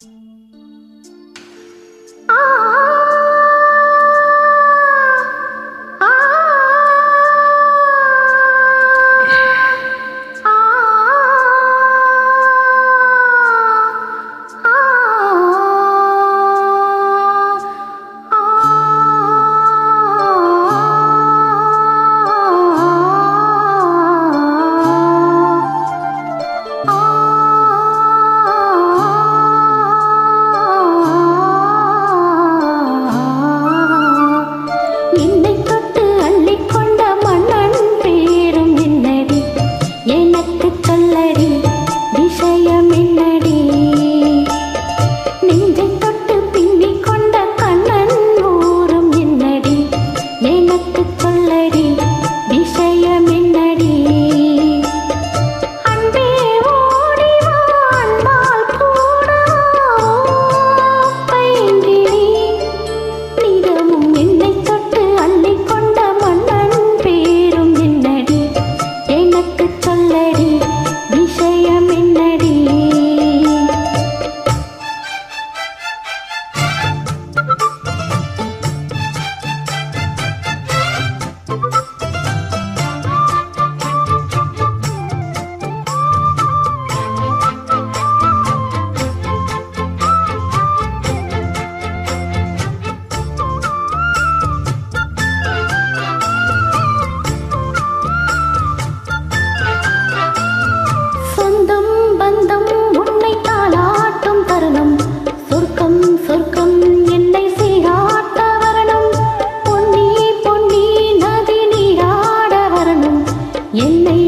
என்னை என்னை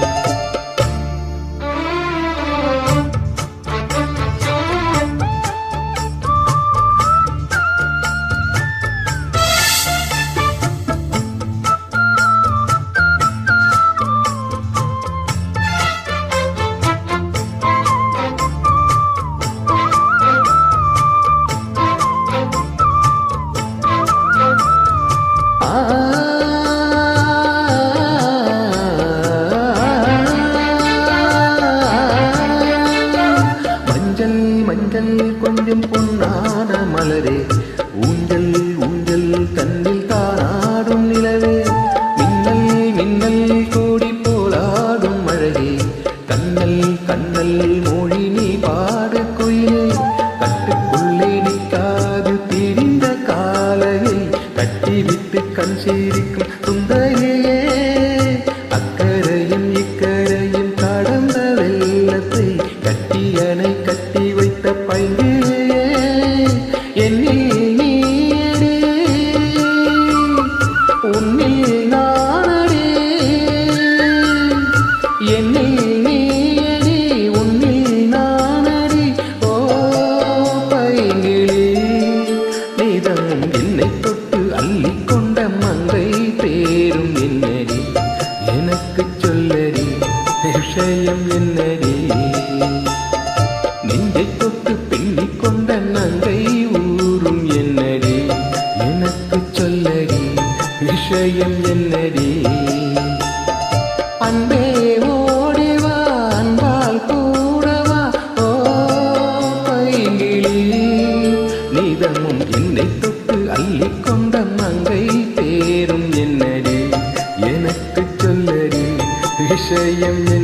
கொஞ்சம் பொன்னான மலரே. ஊஞ்சல் ஊஞ்சல் தன்னில் தானாடும் நிலவே. மின்னல் மின்னல் கோடி போலாடும் அழகே கண்ணல் கண்ணல் மொழி நீ பாடு குயிலே. கட்டுக்குள்ளே நிற்காது திரிந்த காலையை கட்டிவிட்டு கண் சீரிக்கும் துந்தையே நெஞ்சை தொட்டு பின்னிக் கொண்ட நங்கை ஊரும் என்னடி? எனக்கு சொல்லடி விஷயம் என்னடி? அன்பே ஓடிவா அன்பால் கூடவா ஓ பைங்கிளி நீதமும் என்னை தொட்டு அள்ளிக் கொண்ட மங்கை பேரும் என்னடி? எனக்கு விஷயம் என்ன